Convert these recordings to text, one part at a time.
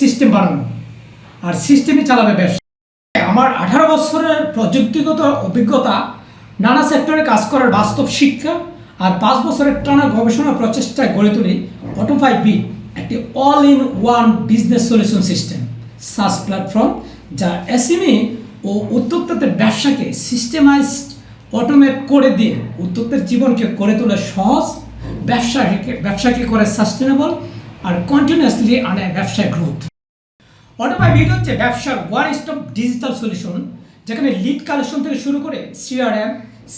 System বানানো। আর সিস্টেমই চালাবে ব্যবসা। আমার আঠারো বছরের প্রযুক্তিগত অভিজ্ঞতা নানা সেক্টরে কাজ করার বাস্তব শিক্ষা আর পাঁচ বছরের টানা গবেষণা প্রচেষ্টায় গড়ে তুলি অটোফাই বি একটি all in one business solution system SaaS platform যা এসএমই ও উদ্যোক্তাদের ব্যবসাকে সিস্টেমাইজড অটোমেট করে দিয়ে উদ্যোক্তার জীবনকে করে তোলে সহজ, ব্যবসাকে ব্যবসাকে করে সাস্টেনেবল আর কন্টিনিউয়াসলি আনে ব্যবসায় গ্রোথ অটোপাই বিট হচ্ছে ব্যবসার ওয়ান স্টপ ডিজিটাল সলিউশন যেখানে লিড কালেকশন থেকে শুরু করে CRM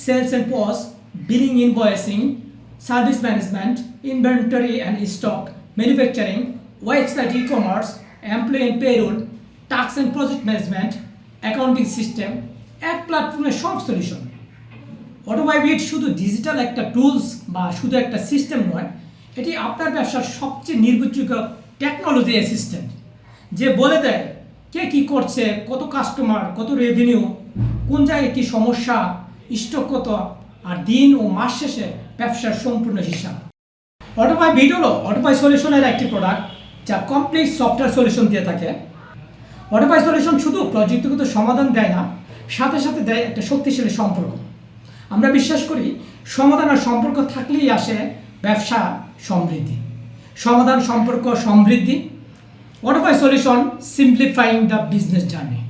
sales and POS billing invoicing service management inventory and stock manufacturing website e commerce employee payroll tax and project management accounting system এক প্ল্যাটফর্মের সব সলিউশন অটোবাইবিট শুধু ডিজিটাল একটা tools বা শুধু একটা সিস্টেম নয় এটি আপনার ব্যবসার সবচেয়ে নির্ভরযোগ্য টেকনোলজি অ্যাসিস্ট্যান্ট যে বলে দেয় কে কি করছে, কত কাস্টমার কত রেভিনিউ কোন জায়গায় কী সমস্যা স্টক কত, আর দিন ও মাস শেষে ব্যবসার সম্পূর্ণ হিসাব। অটোপাই বিট হলো অটোপাই সলিউশনের একটি প্রোডাক্ট যা কমপ্লিট সফটওয়্যার সলিউশন দিয়ে থাকে। অটোপাই সলিউশন শুধু প্রযুক্তিগত সমাধান দেয় না, সাথে সাথে দেয় একটা শক্তিশালী সম্পর্ক। আমরা বিশ্বাস করি সমাধান আর সম্পর্ক থাকলেই আসে ব্যবসা সমৃদ্ধি। সমাধান সম্পর্ক সমৃদ্ধি। অটোপাই solution simplifying the business journey